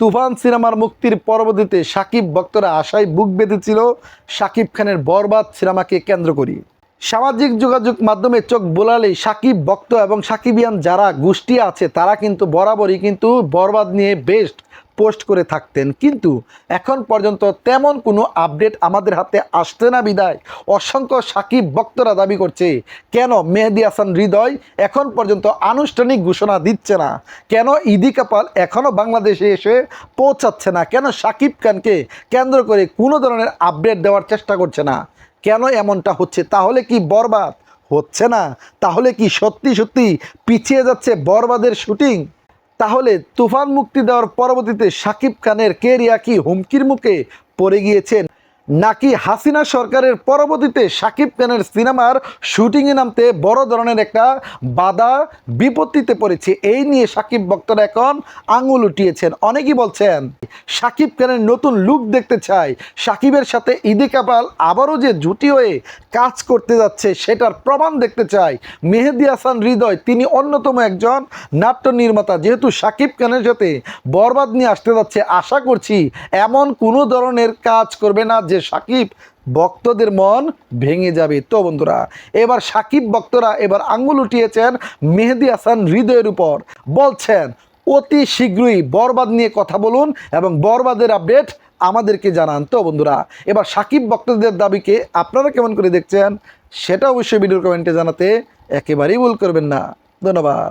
তুফান সিনেমার মুক্তির পরবর্তীতে সাকিব ভক্তরা আশায় বুক বেঁধেছিল সাকিব খানের বরবাদ সিনেমাকে কেন্দ্র করি। সামাজিক যোগাযোগ মাধ্যমে চোখ বোলালে সাকিব ভক্ত এবং সাকিবিয়ান যারা গোষ্ঠী আছে, তারা কিন্তু বরাবরই কিন্তু বরবাদ নিয়ে বেস্ট পোস্ট করে থাকতেন। কিন্তু এখন পর্যন্ত তেমন কোনো আপডেট আমাদের হাতে আসতে না বিদায়। অসংখ্য সাকিব বক্তরা দাবি করছে, কেন মেহেদি হাসান হৃদয় এখন পর্যন্ত আনুষ্ঠানিক ঘোষণা দিচ্ছে না? কেন ইদি কাপাল এখনও বাংলাদেশে এসে পৌঁছাচ্ছে না? কেন সাকিব খানকে কেন্দ্র করে কোনো ধরনের আপডেট দেওয়ার চেষ্টা করছে না? কেন এমনটা হচ্ছে? তাহলে কি বরবাদ? হচ্ছে না। তাহলে কি সত্যি সত্যি পিছিয়ে যাচ্ছে বরবাদের শুটিং? তাহলে তুফান মুক্তি দেওয়ার পরবর্তীতে সাকিব খানের কেরিয়া কি হুমকির মুখে পড়ে গিয়েছেন? নাকি হাসিনা সরকারের পরবর্তীতে সাকিব খানের সিনেমার শুটিংয়ে নামতে বড় ধরনের একটা বাধা বিপত্তিতে পড়েছে? এই নিয়ে সাকিব ভক্তরা এখন আঙুল উঠিয়েছেন। অনেকেই বলছেন, সাকিব খানের নতুন লুক দেখতে চাই। সাকিবের সাথে ইদি কাপাল আবারও যে জুটি হয়ে কাজ করতে যাচ্ছে, সেটার প্রমাণ দেখতে চাই। মেহেদি হাসান হৃদয়, তিনি অন্যতম একজন নাট্য নির্মাতা। যেহেতু সাকিব খানের সাথে বরবাদ নিয়ে আসতে যাচ্ছে, আশা করছি এমন কোনো ধরনের কাজ করবে না যে সাকিব, ভক্তদের মন ভেঙে যাবে। তো বন্ধুরা, এবার সাকিব ভক্তরা এবার আঙ্গুল উঠিয়েছেন মেহেদি হাসান হৃদয়ের উপর। বলছেন, অতি শীঘ্রই বরবাদ নিয়ে কথা বলুন এবং বরবাদের আপডেট আমাদেরকে জানান। তো বন্ধুরা, এবার সাকিব ভক্তদের দাবিকে আপনারা কেমন করে দেখছেন সেটা অবশ্যই ভিডিওর কমেন্টে জানাতে একেবারেই ভুল করবেন না। ধন্যবাদ।